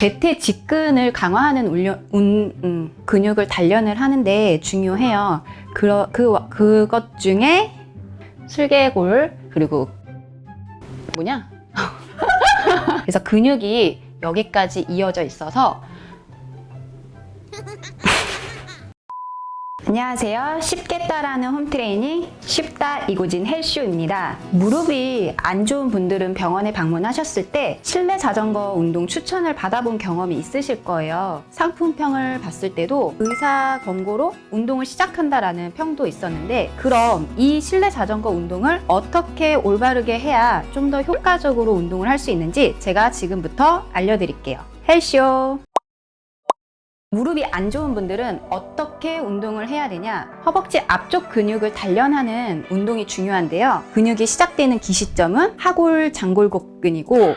대퇴 직근을 강화하는 운려, 운, 음, 근육을 단련을 하는데 중요해요. 그러, 그, 그것 중에 슬개골, 그리고 뭐냐? 그래서 근육이 여기까지 이어져 있어서 안녕하세요. 쉽게 따라하는 홈트레이닝 쉽다 이고진 헬쇼입니다. 무릎이 안 좋은 분들은 병원에 방문하셨을 때 실내 자전거 운동 추천을 받아본 경험이 있으실 거예요. 상품평을 봤을 때도 의사 권고로 운동을 시작한다라는 평도 있었는데 그럼 이 실내 자전거 운동을 어떻게 올바르게 해야 좀 더 효과적으로 운동을 할 수 있는지 제가 지금부터 알려드릴게요. 헬쇼! 무릎이 안 좋은 분들은 어떻게 운동을 해야 되냐? 허벅지 앞쪽 근육을 단련하는 운동이 중요한데요. 근육이 시작되는 기시점은 하골 장골곡근이고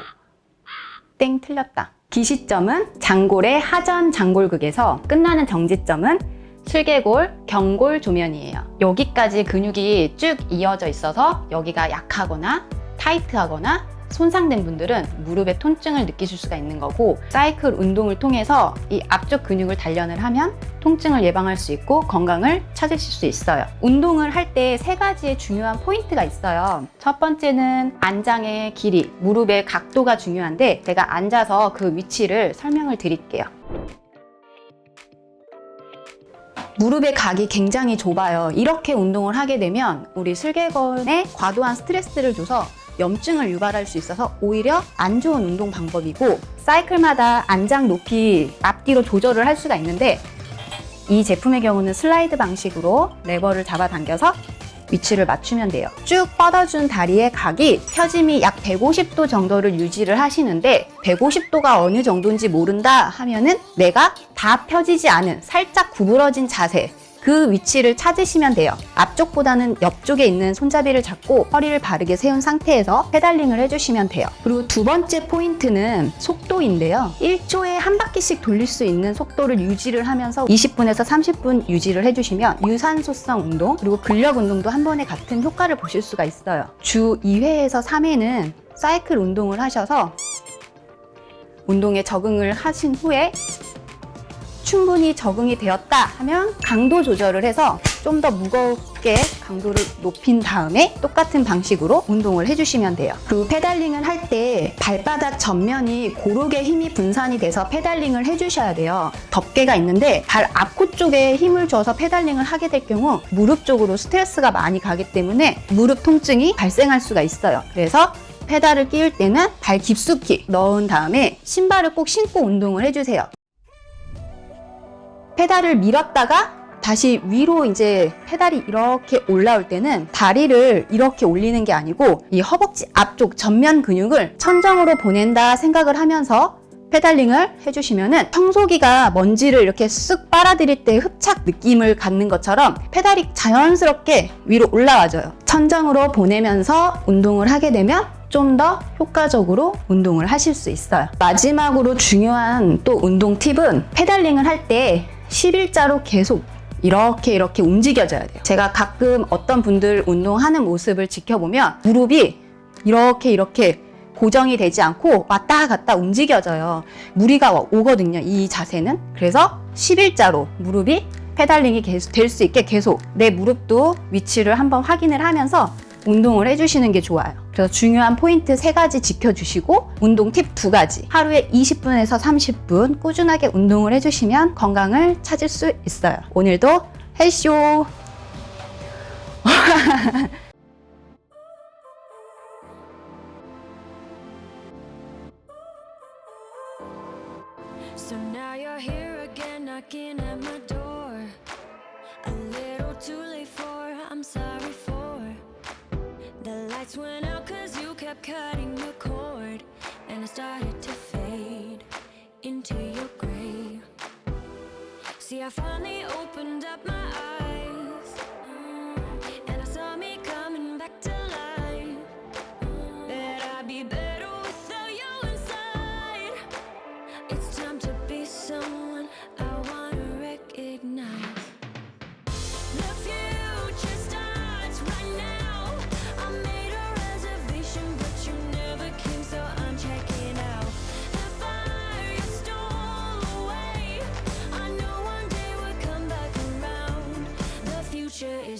땡 틀렸다. 기시점은 장골의 하전 장골극에서 끝나는 정지점은 슬개골, 경골 조면이에요. 여기까지 근육이 쭉 이어져 있어서 여기가 약하거나 타이트하거나 손상된 분들은 무릎에 통증을 느끼실 수가 있는 거고 사이클 운동을 통해서 이 앞쪽 근육을 단련을 하면 통증을 예방할 수 있고 건강을 찾으실 수 있어요. 운동을 할 때 세 가지의 중요한 포인트가 있어요. 첫 번째는 안장의 길이, 무릎의 각도가 중요한데 제가 앉아서 그 위치를 설명을 드릴게요. 무릎의 각이 굉장히 좁아요. 이렇게 운동을 하게 되면 우리 슬개건에 과도한 스트레스를 줘서 염증을 유발할 수 있어서 오히려 안 좋은 운동 방법이고 사이클마다 안장 높이 앞뒤로 조절을 할 수가 있는데 이 제품의 경우는 슬라이드 방식으로 레버를 잡아당겨서 위치를 맞추면 돼요. 쭉 뻗어준 다리의 각이 펴짐이 약 150도 정도를 유지를 하시는데 150도가 어느 정도인지 모른다 하면은 내가 다 펴지지 않은 살짝 구부러진 자세 그 위치를 찾으시면 돼요. 앞쪽보다는 옆쪽에 있는 손잡이를 잡고 허리를 바르게 세운 상태에서 페달링을 해주시면 돼요. 그리고 두 번째 포인트는 속도인데요. 1초에 한 바퀴씩 돌릴 수 있는 속도를 유지를 하면서 20분에서 30분 유지를 해주시면 유산소성 운동 그리고 근력 운동도 한 번에 같은 효과를 보실 수가 있어요. 주 2회에서 3회는 사이클 운동을 하셔서 운동에 적응을 하신 후에 충분히 적응이 되었다 하면 강도 조절을 해서 좀 더 무겁게 강도를 높인 다음에 똑같은 방식으로 운동을 해주시면 돼요. 그리고 페달링을 할 때 발바닥 전면이 고르게 힘이 분산이 돼서 페달링을 해주셔야 돼요. 덮개가 있는데 발 앞코 쪽에 힘을 줘서 페달링을 하게 될 경우 무릎 쪽으로 스트레스가 많이 가기 때문에 무릎 통증이 발생할 수가 있어요. 그래서 페달을 끼울 때는 발 깊숙이 넣은 다음에 신발을 꼭 신고 운동을 해주세요. 페달을 밀었다가 다시 위로 이제 페달이 이렇게 올라올 때는 다리를 이렇게 올리는 게 아니고 이 허벅지 앞쪽 전면 근육을 천정으로 보낸다 생각을 하면서 페달링을 해주시면은 청소기가 먼지를 이렇게 쓱 빨아들일 때 흡착 느낌을 갖는 것처럼 페달이 자연스럽게 위로 올라와줘요. 천정으로 보내면서 운동을 하게 되면 좀 더 효과적으로 운동을 하실 수 있어요. 마지막으로 중요한 또 운동 팁은 페달링을 할 때 11자로 계속 이렇게 이렇게 움직여줘야 돼요. 제가 가끔 어떤 분들 운동하는 모습을 지켜보면 무릎이 이렇게 이렇게 고정이 되지 않고 왔다 갔다 움직여져요. 무리가 오거든요. 이 자세는. 그래서 11자로 무릎이 페달링이 될 수 있게 계속 내 무릎도 위치를 한번 확인을 하면서 운동을 해주시는 게 좋아요. 그래서 중요한 포인트 세 가지 지켜주시고 운동 팁 두 가지. 하루에 20분에서 30분 꾸준하게 운동을 해주시면 건강을 찾을 수 있어요. 오늘도 헬쇼 lights went out cause you kept cutting the cord. And I started to fade into your grave. See, I finally opened up my eyes.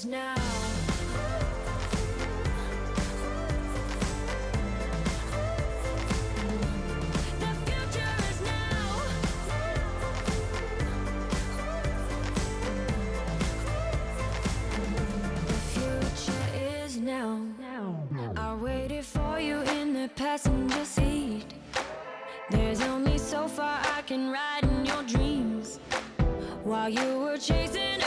Now. The future is now. The future is now. I waited for you in the passenger seat. There's only so far I can ride in your dreams while you were chasing